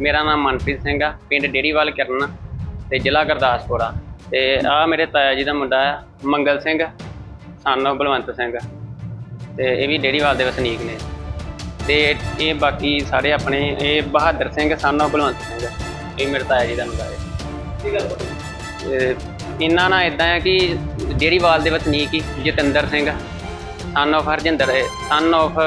ਮੇਰਾ ਨਾਮ ਮਨਪ੍ਰੀਤ ਸਿੰਘ ਆ, ਪਿੰਡ ਡੇਰੀਵਾਲ ਕਿਰਨ ਤੇ ਜ਼ਿਲ੍ਹਾ ਗੁਰਦਾਸਪੁਰ ਆ। ਤੇ ਆ ਮੇਰੇ ਤਾਇਆ ਜੀ ਦਾ ਮੁੰਡਾ ਆ, ਮੰਗਲ ਸਿੰਘ ਸਾਨੂੰ ਬਲਵੰਤ ਸਿੰਘ। ਤੇ ਇਹ ਵੀ ਡੇਰੀਵਾਲ ਦੇ ਵਸਨੀਕ ਨੇ। ਤੇ ਇਹ ਬਾਕੀ ਸਾਰੇ ਆਪਣੇ, ਇਹ ਬਹਾਦਰ ਸਿੰਘ ਸਾਨੂੰ ਬਲਵੰਤ ਸਿੰਘ, ਇਹ ਮੇਰੇ ਤਾਇਆ ਜੀ ਦਾ ਮੁੰਡਾ ਹੈ। ਇਹਨਾਂ ਨਾਲ ਇਦਾਂ ਆ ਕਿ ਡੇਰੀਵਾਲ ਦੇ ਵਸਨੀਕ ਹੀ ਜਤਿੰਦਰ ਸਿੰਘ ਸਨ of Harjinder son of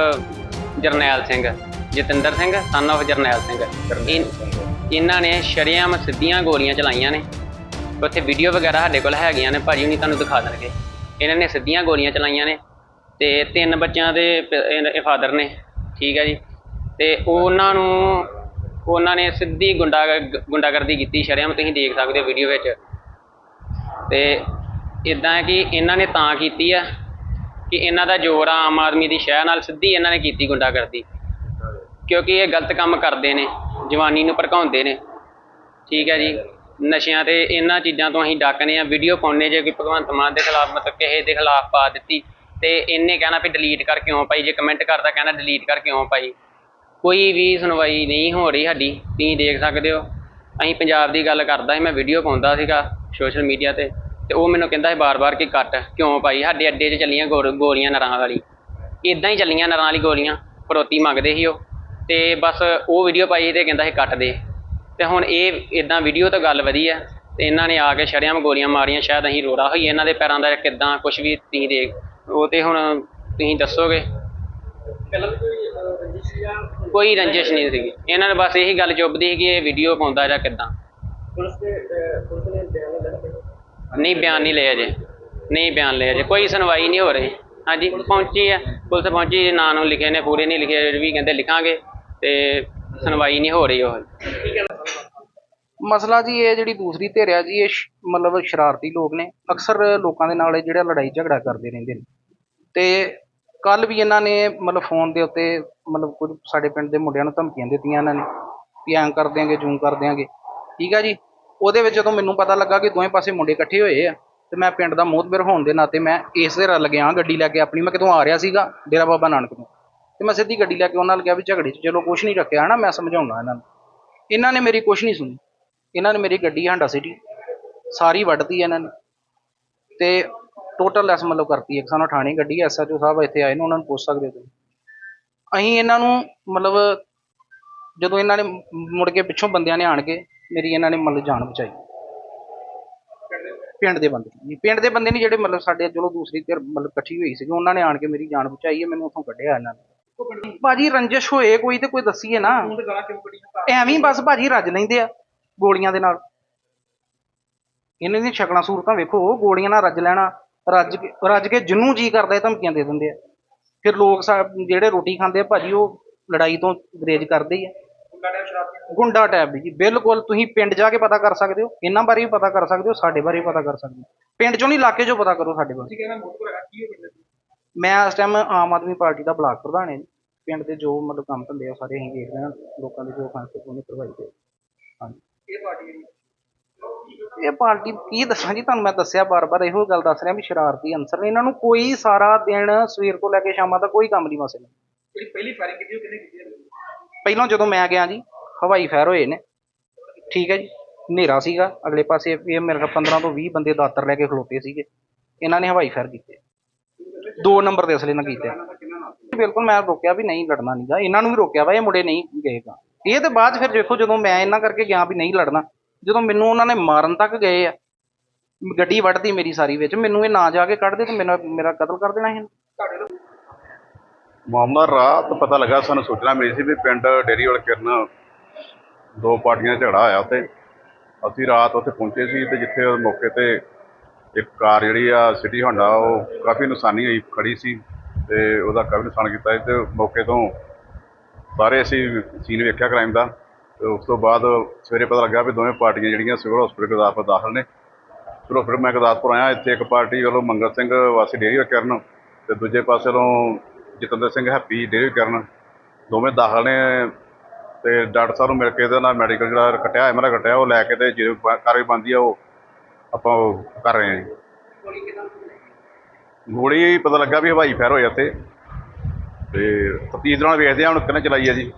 Jarnail Singh. Jatinder Singh son of Jarnail Singh. ਇਨ- ਇਹਨਾਂ ਨੇ ਸ਼ਰੇਆਮ ਸਿੱਧੀਆਂ ਗੋਲੀਆਂ ਚਲਾਈਆਂ ਨੇ। ਉੱਥੇ ਵੀਡੀਓ ਵਗੈਰਾ ਸਾਡੇ ਕੋਲ ਹੈਗੀਆਂ ਨੇ, ਭਾਜੀ ਹੁਣੀ ਤੁਹਾਨੂੰ ਦਿਖਾ ਦੇਣਗੇ। ਇਹਨਾਂ ਨੇ ਸਿੱਧੀਆਂ ਗੋਲੀਆਂ ਚਲਾਈਆਂ ਨੇ ਤੇ ਤਿੰਨ ਬੱਚਿਆਂ ਦੇ ਫਾਦਰ ਨੇ, ਠੀਕ ਹੈ ਜੀ। ਤੇ ਉਹਨਾਂ ਨੂੰ, ਉਹਨਾਂ ਨੇ ਸਿੱਧੀ ਗੁੰਡਾ ਗੁੰਡਾਗਰਦੀ ਕੀਤੀ ਸ਼ਰੇਆਮ, ਤੁਸੀਂ ਦੇਖ ਸਕਦੇ ਹੋ ਵੀਡੀਓ ਵਿੱਚ। ਤੇ ਇਦਾਂ ਹੈ ਕਿ ਇਹਨਾਂ ਨੇ ਤਾਂ ਕੀਤੀ ਆ ਕਿ ਇਹਨਾਂ ਦਾ ਜ਼ੋਰ ਆ ਆਮ ਆਦਮੀ ਦੀ ਸ਼ਹਿ ਨਾਲ ਸਿੱਧੀ ਇਹਨਾਂ ਨੇ ਕੀਤੀ ਗੁੰਡਾਗਰਦੀ। ਕਿਉਂਕਿ ਇਹ ਗਲਤ ਕੰਮ ਕਰਦੇ ਨੇ, ਜਵਾਨੀ ਨੂੰ ਭੜਕਾਉਂਦੇ ਨੇ। ਠੀਕ ਹੈ ਜੀ। ਨਸ਼ਿਆਂ ਤੇ ਇਹਨਾਂ ਚੀਜ਼ਾਂ ਤੋਂ ਅਸੀਂ ਡੱਕਨੇ ਆ। ਵੀਡੀਓ ਪਾਉਣੇ ਜੇ ਕੋਈ ਭਗਵੰਤ ਮਾਨ ਦੇ ਖਿਲਾਫ, ਮਤਲਬ ਕਿਸੇ ਦੇ ਖਿਲਾਫ ਪਾ ਦਿੱਤੀ, ਤੇ ਇਹਨੇ ਕਹਿਣਾ ਵੀ ਡਿਲੀਟ ਕਰ ਕਿਉਂ ਪਾਈ? ਜੇ ਕਮੈਂਟ ਕਰਦਾ ਕਹਿੰਦਾ ਡਿਲੀਟ ਕਰ ਕਿਉਂ ਪਾਈ? ਕੋਈ ਵੀ ਸੁਣਵਾਈ ਨਹੀਂ ਹੋ ਰਹੀ ਸਾਡੀ। ਤੁਸੀਂ ਦੇਖ ਸਕਦੇ ਹੋ। ਅਸੀਂ ਪੰਜਾਬ ਦੀ ਗੱਲ ਕਰਦਾ ਸੀ, ਮੈਂ ਵੀਡੀਓ ਪਾਉਂਦਾ ਸੀਗਾ ਸੋਸ਼ਲ ਮੀਡੀਆ ਤੇ ਤੇ ਉਹ ਮੈਨੂੰ ਕਹਿੰਦਾ ਸੀ ਬਾਰ-ਬਾਰ ਕਿ ਕੱਟ, ਕਿਉਂ ਪਾਈ? ਸਾਡੇ ਅੱਡੇ 'ਚ ਚੱਲੀਆਂ ਗੋਰ- ਗੋਲੀਆਂ ਨਰਾਂ ਵਾਲੀ। ਇਦਾਂ ਹੀ ਚੱਲੀਆਂ ਨਰਾਂ ਵਾਲੀ ਗੋਲੀਆਂ ਫਰੋਤੀ ਮੰਗਦੇ ਸੀ ਉਹ। ਤੇ ਬਸ ਉਹ ਵੀਡੀਓ ਪਾਈ ਤੇ ਕਹਿੰਦਾ ਸੀ ਕੱਟ ਦੇ। ਤੇ ਹੁਣ ਇਹ ਇਦਾਂ ਵੀਡੀਓ ਤਾਂ ਗੱਲ ਵਧੀਆ। ਆ ਤੇ ਇਹਨਾਂ ਨੇ ਆ ਕੇ ਸ਼ਰੇਆਮ ਗੋਲੀਆਂ ਮਾਰੀਆਂ, ਸ਼ਾਇਦ ਅਸੀਂ ਰੋੜਾ ਹੋਈ ਇਹਨਾਂ ਦੇ ਪੈਰਾਂ ਦਾ ਕਿਦਾਂ ਕੁਝ ਵੀ ਤੁਸੀਂ ਦੇਖ ਉਹ ਤੇ ਹੁਣ ਤੁਸੀਂ ਦੱਸੋਗੇ। ਕੋਈ ਰੰਜਿਸ਼ ਨਹੀਂ ਸੀਗੀ। ਇਹਨਾਂ ਨੇ ਬਸ ਇਹੀ ਗੱਲ ਚੁੱਭਦੀ ਸੀ ਕਿ ਇਹ ਵੀਡੀਓ ਪਾਉਂਦਾ ਜਾਂ ਕਿਦਾਂ। ਨਹੀਂ, ਬਿਆਨ ਨਹੀਂ ਲਿਆ ਜੇ। ਨਹੀਂ, ਬਿਆਨ ਲਿਆ ਜੇ। ਕੋਈ ਸੁਣਵਾਈ ਨਹੀਂ ਹੋ ਰਹੀ। ਹਾਂਜੀ, ਪਹੁੰਚੀ ਹੈ। ਪੁਲਿਸ ਪਹੁੰਚੀ ਜੇ ਨਾਂ ਨੂੰ ਲਿਖੇ ਨੇ, ਪੂਰੇ ਨਹੀਂ ਲਿਖੇ ਵੀ ਕਹਿੰਦੇ ਲਿਖਾਂਗੇ। ਤੇ ਸੁਣਵਾਈ ਨਹੀਂ ਹੋ ਰਹੀ ਉਹ। ਮਸਲਾ ਜੀ ਇਹ ਜਿਹੜੀ ਦੂਸਰੀ ਧਿਰ ਆ ਜੀ, ਇਹ ਸ਼- ਮਤਲਬ ਸ਼ਰਾਰਤੀ ਲੋਕ ਨੇ। ਅਕਸਰ ਲੋਕਾਂ ਦੇ ਨਾਲ ਇਹ ਜਿਹੜਾ ਲੜਾਈ ਝਗੜਾ ਕਰਦੇ ਰਹਿੰਦੇ ਨੇ। ਤੇ ਕੱਲ ਵੀ ਇਹਨਾਂ ਨੇ ਮਤਲਬ ਫੋਨ ਦੇ ਉੱਤੇ ਮਤਲਬ ਕੁਝ ਸਾਡੇ ਪਿੰਡ ਦੇ ਮੁੰਡਿਆਂ ਨੂੰ ਧਮਕੀਆਂ ਦਿੱਤੀਆਂ ਇਹਨਾਂ ਨੇ ਵੀ ਐਂ ਕਰ ਦਿਆਂਗੇ, ਜੂੰ ਕਰ ਦਿਆਂਗੇ। ਠੀਕ ਆ ਜੀ? ਉਹਦੇ ਵਿੱਚ ਜਦੋਂ ਮੈਨੂੰ ਪਤਾ ਲੱਗਾ ਕਿ ਦੋਵੇਂ ਪਾਸੇ ਮੁੰਡੇ ਇਕੱਠੇ ਹੋਏ ਆ, ਤੇ ਮੈਂ ਪਿੰਡ ਦਾ ਮੋਹਤਬਰ ਹੋਣ ਦੇ ਨਾਤੇ ਮੈਂ ਇਸੇ ਰਲ ਗਿਆ, ਗੱਡੀ ਲੈ ਕੇ ਆਪਣੀ। ਮੈਂ ਕਿਤੋਂ ਆ ਰਿਹਾ ਸੀਗਾ, ਡੇਰਾ ਬਾਬਾ ਨਾਨਕ ਤੋਂ। ਤੇ ਮੈਂ ਸਿੱਧੀ ਗੱਡੀ ਲੈ ਕੇ ਉਹਨਾਂ ਨਾਲ ਕਿਹਾ ਵੀ ਝਗੜੇ 'ਚ ਚਲੋ ਕੁਛ ਨਹੀਂ ਰੱਖਿਆ, ਹਨਾ? ਮੈਂ ਸਮਝਾਉਣਾ ਇਹਨਾਂ ਨੂੰ। ਇਹਨਾਂ ਨੇ ਮੇਰੀ ਕੁਛ ਨਹੀਂ ਸੁਣੀ। ਇਹਨਾਂ ਨੇ ਮੇਰੀ ਗੱਡੀ ਹਾਂਡਾ ਸਿਟੀ ਸਾਰੀ ਵੱਢਤੀ ਇਹਨਾਂ ਨੇ। ਤੇ ਟੋਟਲ ਲੈਸ ਮਤਲਬ ਕਰਤੀ ਇੱਕ। ਸਾਨੂੰ ਥਾਣੇ ਗੱਡੀ ਐਸਐਚਓ ਸਾਹਿਬ ਇੱਥੇ ਆਏ ਨੇ, ਉਹਨਾਂ ਨੂੰ ਪੁੱਛ ਸਕਦੇ ਹੋ ਤੁਸੀਂ। ਅਸੀਂ ਇਹਨਾਂ ਨੂੰ ਮਤਲਬ ਜਦੋਂ ਇਹਨਾਂ ਨੇ ਮੁੜ ਕੇ ਪਿੱਛੋਂ ਬੰਦਿਆਂ ਨੇ ਆਣ ਕੇ ਮੇਰੀ ਇਹਨਾਂ ਨੇ ਮਤਲਬ ਜਾਨ ਬਚਾਈ। ਪਿੰਡ ਦੇ ਬੰਦੇ ਜੀ ਪਿੰਡ ਦੇ ਬੰਦੇ ਨੇ ਜਿਹੜੇ ਮਤਲਬ ਸਾਡੇ, ਚਲੋ ਦੂਸਰੀ ਧਿਰ ਮਤਲਬ ਇਕੱਠੀ ਹੋਈ ਸੀਗੀ, ਉਹਨਾਂ ਨੇ ਆਣ ਕੇ ਮੇਰੀ ਜਾਨ ਬਚਾਈ ਹੈ, ਮੈਨੂੰ ਉੱਥੋਂ ਕੱਢਿਆ ਇਹਨਾਂ ਨੇ। ਭਾਜੀ ਰੰਜਿਸ਼ ਹੋਏ ਕੋਈ ਤੇ ਕੋਈ ਦੱਸੀਏ ਨਾ। ਐਵੇਂ ਹੀ ਬਸ ਭਾਜੀ ਰੱਜ ਲੈਂਦੇ ਆ ਗੋਲੀਆਂ ਦੇ ਨਾਲ। ਇਹਨਾਂ ਦੀਆਂ ਸ਼ਕਲਾਂ ਸੂਰਤਾਂ ਵੇਖੋ ਗੋਲੀਆਂ ਨਾਲ ਰੱਜ ਲੈਣਾ। ਰੱਜ ਕੇ ਰੱਜ ਕੇ ਜਿੰਨੂੰ ਜੀ ਕਰਦਾ ਇਹ ਧਮਕੀਆਂ ਦੇ ਦਿੰਦੇ ਆ। ਫਿਰ ਲੋਕ ਜਿਹੜੇ ਰੋਟੀ ਖਾਂਦੇ ਆ ਭਾਜੀ ਉਹ ਲੜਾਈ ਤੋਂ ਗਰੇਜ ਕਰਦੇ ਹੀ ਆ। ਗੁੰਡਾ ਟੈਪ ਜੀ ਬਿਲਕੁਲ ਤੁਸੀਂ ਪਿੰਡ ਜਾ ਕੇ ਪਤਾ ਕਰ ਸਕਦੇ ਹੋ ਇਹਨਾਂ ਬਾਰੇ ਵੀ ਪਤਾ ਕਰ ਸਕਦੇ ਹੋ ਸਾਡੇ ਬਾਰੇ ਵੀ ਪਤਾ ਕਰ ਸਕਦੇ ਹੋ। ਪਿੰਡ ਚੋਂ ਨਹੀਂ ਇਲਾਕੇ ਚੋਂ ਪਤਾ ਕਰੋ ਸਾਡੇ ਬਾਰੇ। ਮੈਂ ਇਸ ਟਾਈਮ ਆਮ ਆਦਮੀ ਪਾਰਟੀ ਦਾ ਬਲਾਕ ਪ੍ਰਧਾਨ ਹਾਂ ਜੀ। ਪਿੰਡ ਦੇ ਜੋ ਮਤਲਬ ਕੰਮ ਧੰਦੇ ਆ ਸਾਰੇ ਅਸੀਂ ਦੇਖਦੇ ਹਾਂ। ਲੋਕਾਂ ਦੇ ਜੋ ਖਾਂਸੇ ਉਹਨੇ ਕਰਵਾਈ ਦੇ ਹਾਂਜੀ। ਇਹ ਪਾਰਟੀ ਕੀ ਦੱਸਾਂ ਜੀ? ਤੁਹਾਨੂੰ ਮੈਂ ਦੱਸਿਆ ਬਾਰ-ਬਾਰ ਇਹੋ ਗੱਲ ਦੱਸ ਰਿਹਾ ਵੀ ਸ਼ਰਾਰਤੀ ਅੰਸਰ ਨੇ। ਇਹਨਾਂ ਨੂੰ ਕੋਈ ਸਾਰਾ ਦਿਨ ਸਵੇਰ ਤੋਂ ਲੈ ਕੇ ਸ਼ਾਮਾਂ ਤੱਕ ਕੋਈ ਕੰਮ ਨਹੀਂ ਮਸਲੇ ਜਿਹੜੀ ਪਹਿਲੀ ਫਾਇਰਿੰਗ ਕੀਤੀ ਉਹ ਕਿਹਨੇ ਕੀਤੀ ਹੈ ਪਹਿਲਾਂ ਜਦੋਂ ਮੈਂ ਗਿਆ ਜੀ ਹਵਾਈ ਫਾਇਰ ਹੋਏ ਨੇ। ਠੀਕ ਹੈ ਜੀ। ਹਨੇਰਾ ਸੀਗਾ। ਅਗਲੇ ਪਾਸੇ ਇਹ ਮੇਰੇ ਖਿਆਲ 15 ਤੋਂ 20 ਬੰਦੇ ਦਾਤਰ ਲੈ ਕੇ ਖਲੋਤੇ ਸੀਗੇ। ਇਹਨਾਂ ਨੇ ਹਵਾਈ ਫਾਇਰ ਕੀਤੇ। ਦੋ ਨੰਬਰ ਦੇ ਅਸਲੇ ਨਾਲ ਕੀਤੇ। ਬਿਲਕੁਲ ਮੈਂ ਰੋਕਿਆ ਵੀ ਨਹੀਂ ਲੜਨਾ ਨਹੀਂਗਾ ਇਹਨਾਂ ਨੂੰ ਵੀ ਰੋਕਿਆ ਵਾ, ਇਹ ਮੁੰਡੇ ਨਹੀਂ ਗਏਗਾ। ਇਹ ਤੇ ਬਾਅਦ ਫਿਰ ਦੇਖੋ ਜਦੋਂ ਮੈਂ ਇਹਨਾਂ ਕਰਕੇ ਗਿਆ ਵੀ ਨਹੀਂ ਲੜਨਾ, ਜਦੋਂ ਮੈਨੂੰ ਉਹਨਾਂ ਨੇ ਮਾਰਨ ਤੱਕ ਗਏ ਆ, ਗੱਡੀ ਵੱਢਦੀ ਮੇਰੀ ਸਾਰੀ ਵਿੱਚ, ਮੈਨੂੰ ਇਹ ਨਾ ਜਾ ਕੇ ਕੱਢਦੇ ਤੇ ਮੇਰਾ ਮੇਰਾ ਕਤਲ ਕਰ ਦੇਣਾ ਸੀ ਮਾਮਲਾ ਰਾਤ ਪਤਾ ਲੱਗਾ, ਸਾਨੂੰ ਸੂਚਨਾ ਮਿਲੀ ਸੀ ਵੀ ਪਿੰਡ ਡੇਰੀ ਵਾਲ ਕਿਰਨ, ਦੋ ਪਾਰਟੀਆਂ ਦਾ ਝਗੜਾ ਹੋਇਆ ਉੱਥੇ। ਅਸੀਂ ਰਾਤ ਉੱਥੇ ਪਹੁੰਚੇ ਸੀ ਤੇ ਜਿੱਥੇ ਮੌਕੇ ਤੇ ਇੱਕ ਕਾਰ ਜਿਹੜੀ ਆ ਸਿਟੀ ਹੋਂਡਾ, ਉਹ ਕਾਫੀ ਨੁਕਸਾਨੀ ਹੋਈ, ਖੜੀ ਸੀ ਤੇ ਉਹਦਾ ਕਾਫੀ ਨੁਕਸਾਨ ਕੀਤਾ ਸੀ ਤੇ ਮੌਕੇ ਤੋਂ ਸਾਰੇ ਅਸੀਂ ਸੀਨ ਵੇਖਿਆ ਕ੍ਰਾਈਮ ਦਾ ਤੇ ਉਸ ਤੋਂ ਬਾਅਦ ਸਵੇਰੇ ਪਤਾ ਲੱਗਾ ਵੀ ਦੋਵੇਂ ਪਾਰਟੀਆਂ ਜਿਹੜੀਆਂ ਸਿਵਲ ਹਸਪੀਟਲ ਗੁਰਦਾਸਪੁਰ ਦਾਖਲ ਨੇ। ਫਿਰ ਫਿਰ ਮੈਂ ਗੁਰਦਾਸਪੁਰ ਆਇਆ, ਇੱਥੇ ਇੱਕ ਪਾਰਟੀ ਵੱਲੋਂ ਮੰਗਲ ਸਿੰਘ ਵਾਸੀ ਡੇਰੀ ਕਰਨ ਤੇ ਦੂਜੇ ਪਾਸੇ ਵੱਲੋਂ ਜਤਿੰਦਰ ਸਿੰਘ ਹੈਪੀ ਡੇਰੀ ਕਰਨ ਦੋਵੇਂ ਦਾਖਲ ਨੇ ਤੇ ਡਾਕਟਰ ਸਾਹਿਬ ਨੂੰ ਮਿਲ ਕੇ ਇਹਦਾ ਨਾਲ ਮੈਡੀਕਲ ਜਿਹੜਾ ਕੱਟਿਆ ਐਮਰਾ ਕੱਟਿਆ, ਉਹ ਲੈ ਕੇ ਤੇ ਜਿਹੜੇ ਕਾਰਵਾਈ ਬਣਦੀ ਆ, ਉਹ ਆਪਾਂ ਉਹ ਕਰ ਰਹੇ ਹਾਂ ਜੀ। ਗੋਲੀ ਪਤਾ ਲੱਗਾ ਵੀ ਹਵਾਈ ਫੈਰ ਹੋਇਆ ਇੱਥੇ। ਤੇ ਤਫਤੀਸ਼ ਦੌਰਾਨ ਵੇਖਦੇ ਹਾਂ ਹੁਣ ਕਿਹਨੇ ਚਲਾਈ ਹੈ ਜੀ।